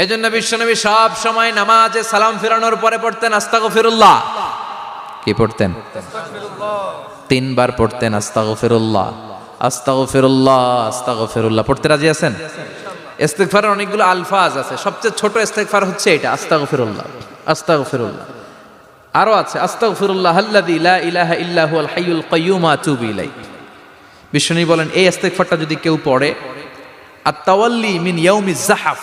এই জন্য বিশ্বনবী সব সময় নামাজে সালাম ফেরানোর পরে পড়তেন আস্তাগো ফিরুল্লাহ কি পড়তেন? তিনবার পড়তেন আস্তাগো ফিরুল্লাহ আস্তাগো ফিরুল্লাহ আস্তাগো ফিরুল্লাহ পড়তে রাজি আছেন? ইস্তেগফারের অনেকগুলো আলফাজ আছে। সবচেয়ে ছোট ইস্তেগফার হচ্ছে এটা আস্তাগো ফিরুল্লাহ আস্তাগো ফিরুল্লাহ আরও আছে আস্তাগো ফিরুল্লাহ আল্লাযী লা ইলাহা ইল্লা হুয়াল হাইয়ুল কাইয়্যুম আতুবু ইলাইহি। বিশ্বনী বলেন, এই ইস্তেগফারটা যদি কেউ পড়ে আর তাওয়াল্লি মিন ইয়াউমি জাহাফ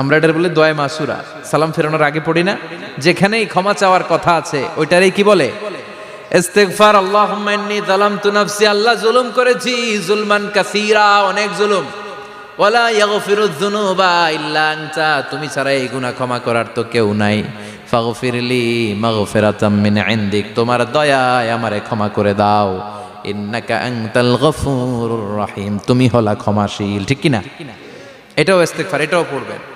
আমরা এটার বলে দোয়া মাসুরা। সালাম ফেরানোর আগে পড়ি না? যেখানেই ক্ষমা চাওয়ার কথা আছে, ওইটারই কি বলে? আল্লাহ জুলুম করেছি, জুলমান অনেক জুলুম। তুমি ক্ষমা করার তো কেউ নাই। তোমার দয়ায় আমারে ক্ষমা করে দাও। রহিম, তুমি হলা ক্ষমাশীল, ঠিক কি না এটাও ইস্তেগফার, এটাও পড়বেন।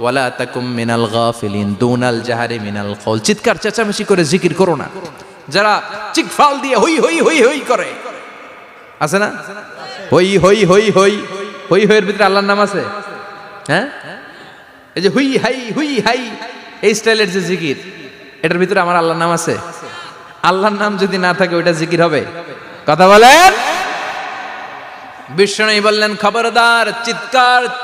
ওয়ালা তাকুম মিনাল গাফিলিন দুনাল জাহারি মিনাল কল চিৎকার, চেঁচামেচি করে জিকির করো না। যারা চিকফাল দিয়ে হই হই হই হই করে। আছে না? হই হই হই হই। হই, হইয়ের ভিতরে আল্লাহর নাম আছে? হ্যাঁ? এই যে হুই, হাই হুই, হাই, এই স্টাইলের যে জিকির, এটার ভিতরে আমার আল্লাহর নাম আছে? আল্লাহর নাম যদি না থাকে, ওইটা জিকির হবে। কথা বলেন? বিষ্ণু বললেন, খবরদার, চিৎকার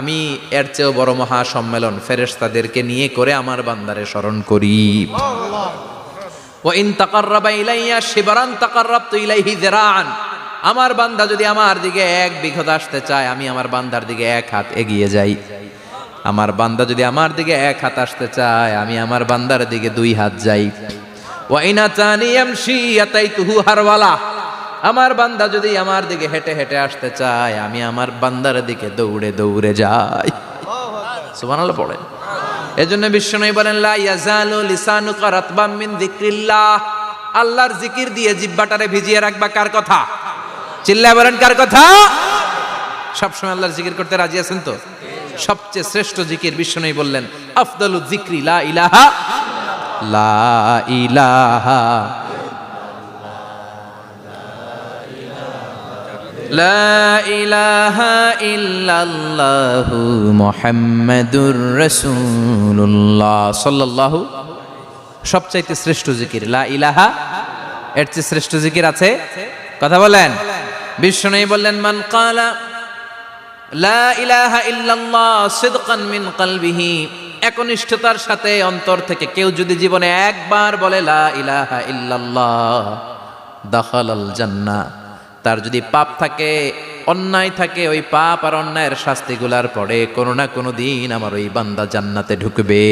আমি এর চেয়েও বড় মহা সম্মেলন ফেরেশতাদেরকে নিয়ে করে আমার বান্দারে স্মরণ করি। শিবরান আমার বান্দা যদি আমার দিকে এক বিঘত আসতে চায়, আমি আমার বান্দার দিকে এক হাত এগিয়ে যাই। আমার বান্দা যদি আমার দিকে এক হাত আসতে চায়, আমি আমার বান্দার দিকে দুই হাত যাই। ওয়া ইনা তানি ইয়ামশি হারওয়ালা। আমার বান্দা যদি আমার দিকে হেঁটে হেঁটে আসতে চায়, আমি আমার বান্দার দিকে দৌড়ে দৌড়ে যাই। সুবহানাল্লাহ পড়ে। এজন্য বিশ্বনবী বলেন, লা ইয়াজালু লিসানুকা রাতবাম মিন আল্লাহর জিকির দিয়ে জিব্বাটারে ভিজিয়ে রাখবা কার কথা? চিল্লায় বলেন, কার কথা? সবসময় আল্লাহর জিকির করতে রাজি আছেন তো? সবচেয়ে শ্রেষ্ঠ জিকির বিশ্বনবী বললেন, আফদালু যিকরি লা ইলাহা লা ইলাহা সবচাইতে শ্রেষ্ঠ জিকির। লা ইলাহা, এর চেয়ে শ্রেষ্ঠ জিকির আছে? কথা বলেন। বিষ্ণু বললেন, মান কালা, লা ইলাহা ইল্লাল্লাহ একনিষ্ঠতার সাথে অন্তর থেকে কেউ যদি জীবনে একবার বলে, লা ইলাহা ইল্লাল্লাহ, দাখালাল জান্নাহ তার যদি পাপ থাকে, অন্যায় থাকে, ওই পাপ আর অন্যায়ের শাস্তিগুলার পরে কোনো না কোনো দিন আমার ওই বান্দা জান্নাতে ঢুকবে।